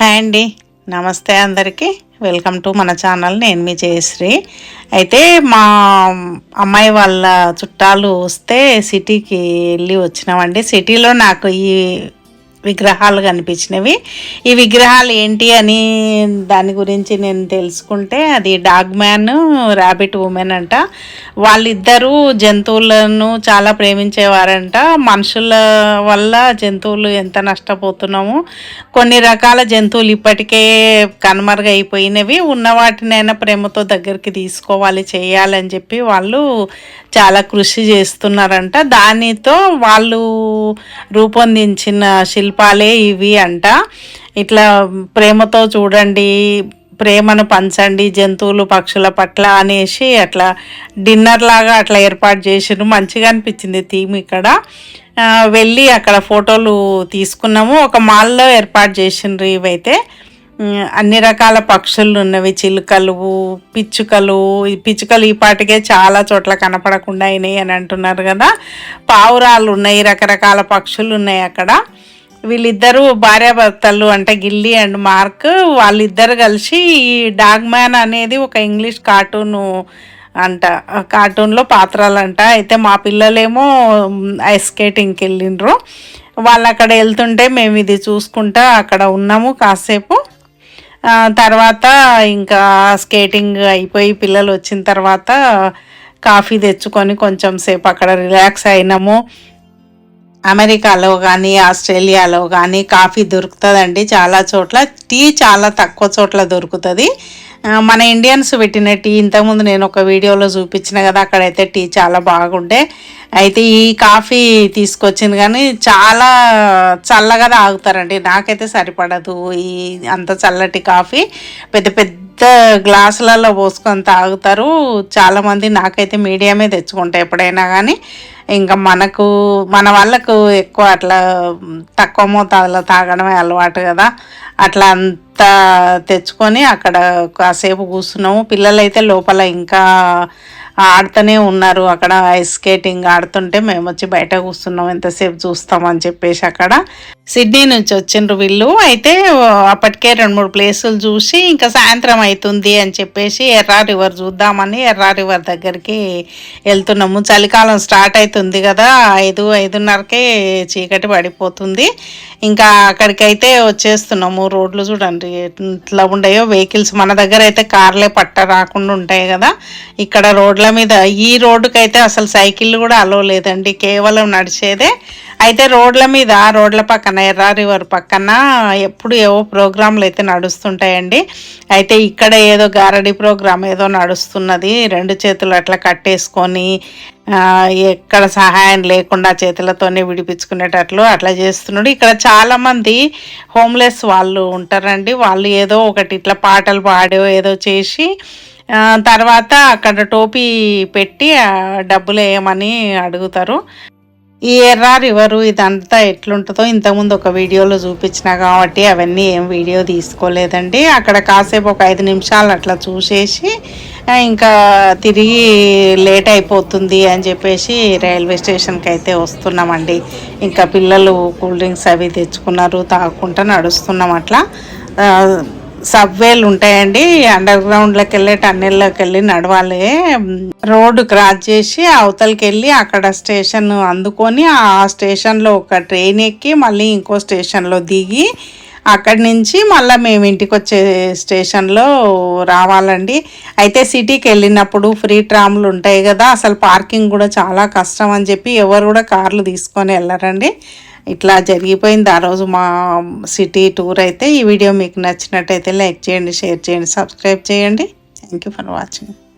Hi అండి. నమస్తే అందరికీ. వెల్కమ్ టు మన ఛానల్. నేను మీ జయశ్రీ. అయితే మా అమ్మాయి వాళ్ళ చుట్టాలు వస్తే సిటీకి వెళ్ళి వచ్చినామండి. సిటీలో నాకు ఈ విగ్రహాలు కనిపించినవి. ఈ విగ్రహాలు ఏంటి అని దాని గురించి నేను తెలుసుకుంటే అది డాగ్ మ్యాన్ ర్యాబిట్ ఉమెన్ అంట. వాళ్ళిద్దరూ జంతువులను చాలా ప్రేమించేవారంట. మనుషుల వల్ల జంతువులు ఎంత నష్టపోతున్నాము. కొన్ని రకాల జంతువులు ఇప్పటికే కనుమరుగైపోయినవి. ఉన్న వాటినైనా ప్రేమతో దగ్గరికి తీసుకోవాలి చేయాలని చెప్పి వాళ్ళు చాలా కృషి చేస్తున్నారంట. దానితో వాళ్ళు రూపొందించిన శిల్పాలే ఇవి అంట. ఇట్లా ప్రేమతో చూడండి ప్రేమను పంచండి జంతువులు పక్షుల పట్ల అనేసి అట్లా డిన్నర్ లాగా అట్లా ఏర్పాటు చేసిరు మంచిగా అనిపించింది థీమ్ ఇక్కడ. వెళ్ళి అక్కడ ఫోటోలు తీసుకున్నాము. ఒక మాల్లో ఏర్పాటు చేసిండ్రు ఇవైతే. అన్ని రకాల పక్షులు ఉన్నవి చిలుకలు పిచ్చుకలు. పిచ్చుకలు ఈ పాటికే చాలా చోట్ల కనపడకుండా అయినాయి అని అంటున్నారు కదా. పావురాలు ఉన్నాయి రకరకాల పక్షులు ఉన్నాయి అక్కడ. వీళ్ళిద్దరూ భార్యాభర్తలు అంటే గిల్లీ అండ్ మార్క్ వాళ్ళిద్దరు కలిసి ఈ డాగ్ మ్యాన్ అనేది ఒక ఇంగ్లీష్ కార్టూను అంట కార్టూన్లో పాత్రలంట. అయితే మా పిల్లలేమో ఐస్ స్కేటింగ్కి వెళ్ళిండ్రు. వాళ్ళు అక్కడ వెళ్తుంటే మేము ఇది చూసుకుంటా అక్కడ ఉన్నాము కాసేపు. తర్వాత ఇంకా స్కేటింగ్ అయిపోయి పిల్లలు వచ్చిన తర్వాత కాఫీ తెచ్చుకొని కొంచెం సేపు అక్కడ రిలాక్స్ అయినాము. అమెరికాలో కానీ ఆస్ట్రేలియాలో కానీ కాఫీ దొరుకుతుందండి చాలా చోట్ల. టీ చాలా తక్కువ చోట్ల దొరుకుతుంది. మన ఇండియన్స్ పెట్టిన టీ ఇంతకుముందు నేను ఒక వీడియోలో చూపించిన కదా అక్కడైతే టీ చాలా బాగుండే. అయితే ఈ కాఫీ తీసుకొచ్చింది కానీ చాలా చల్లగా తాగుతారండి. నాకైతే సరిపడదు ఈ అంత చల్లటి కాఫీ. పెద్ద పెద్ద గ్లాసులలో పోసుకొని తాగుతారు. చాలామంది నాకైతే మీడియమే తెచ్చుకుంటా ఎప్పుడైనా కానీ ఇంకా మనకు మన వాళ్ళకు ఎక్కువ అట్లా తక్కువ మోతాదులో తాగడమే అలవాటు కదా. అట్లా అంత తెచ్చుకొని అక్కడ కాసేపు కూర్చున్నాము. పిల్లలైతే లోపల ఇంకా ఆడుతూనే ఉన్నారు. అక్కడ ఐస్ స్కేటింగ్ ఆడుతుంటే మేము వచ్చి బయట కూర్చున్నాం. ఎంతసేపు చూస్తామని చెప్పేసి అక్కడ. సిడ్నీ నుంచి వచ్చిండ్రు వీళ్ళు. అయితే అప్పటికే రెండు మూడు ప్లేసులు చూసి ఇంకా సాయంత్రం అవుతుంది అని చెప్పేసి ఎర్రా రివర్ చూద్దామని ఎర్రా రివర్ దగ్గరికి వెళ్తున్నాము. చలికాలం స్టార్ట్ అవుతుంది కదా. ఐదు ఐదున్నరకే చీకటి పడిపోతుంది. ఇంకా అక్కడికైతే వచ్చేస్తున్నాము. రోడ్లు చూడండి ఎట్లా ఉండయో వెహికల్స్ మన దగ్గర అయితే కార్లే పట్ట రాకుండా ఉంటాయి కదా. ఇక్కడ రోడ్ల మీద ఈ రోడ్డుకైతే అసలు సైకిళ్ళు కూడా అలో లేదండి కేవలం నడిచేదే. అయితే రోడ్ల మీద రోడ్ల పక్కన ఎర్రా రివర్ పక్కన ఎప్పుడు ఏవో ప్రోగ్రాంలు అయితే నడుస్తుంటాయండి. అయితే ఇక్కడ ఏదో గారడి ప్రోగ్రాం ఏదో నడుస్తున్నది రెండు చేతులు అట్లా కట్టేసుకొని ఎక్కడ సహాయం లేకుండా చేతులతోనే విడిపించుకునేటట్లు అట్లా చేస్తున్నాడు. ఇక్కడ చాలామంది హోమ్లెస్ వాళ్ళు ఉంటారండి. వాళ్ళు ఏదో ఒకటి ఇట్లా పాటలు పాడో ఏదో చేసి తర్వాత అక్కడ టోపీ పెట్టి డబ్బులు వేయమని అడుగుతారు. ఈ ఎర్రా రివరు ఇదంతా ఎట్లుంటుందో ఇంతకుముందు ఒక వీడియోలో చూపించిన కాబట్టి అవన్నీ ఏం వీడియో తీసుకోలేదండి. అక్కడ కాసేపు ఒక ఐదు నిమిషాలు అట్లా చూసేసి ఇంకా తిరిగి లేట్ అయిపోతుంది అని చెప్పేసి రైల్వే స్టేషన్కి అయితే వస్తున్నామండి. ఇంకా పిల్లలు కూల్ డ్రింక్స్ అవి తెచ్చుకున్నారు తాగుకుంటా నడుస్తున్నాం అట్లా. సబ్వేలు ఉంటాయండి. అండర్ గ్రౌండ్లోకి వెళ్ళి టన్నెల్లోకి వెళ్ళి నడవాలి. రోడ్డు క్రాస్ చేసి అవతలకి వెళ్ళి అక్కడ స్టేషన్ అందుకొని ఆ స్టేషన్లో ఒక ట్రైన్ ఎక్కి మళ్ళీ ఇంకో స్టేషన్లో దిగి అక్కడి నుంచి మళ్ళీ మేము ఇంటికి వచ్చే స్టేషన్లో రావాలండి. అయితే సిటీకి వెళ్ళినప్పుడు ఫ్రీ ట్రామ్లు ఉంటాయి కదా అసలు పార్కింగ్ కూడా చాలా కష్టం అని చెప్పి ఎవరు కూడా కార్లు తీసుకొని వెళ్ళారండి. ఇట్లా జరిగిపోయింది. ఆ రోజు మా సిటీ టూర్ అయితే ఈ వీడియో మీకు నచ్చినట్టయితే లైక్ చేయండి షేర్ చేయండి సబ్స్క్రైబ్ చేయండి. Thank you for watching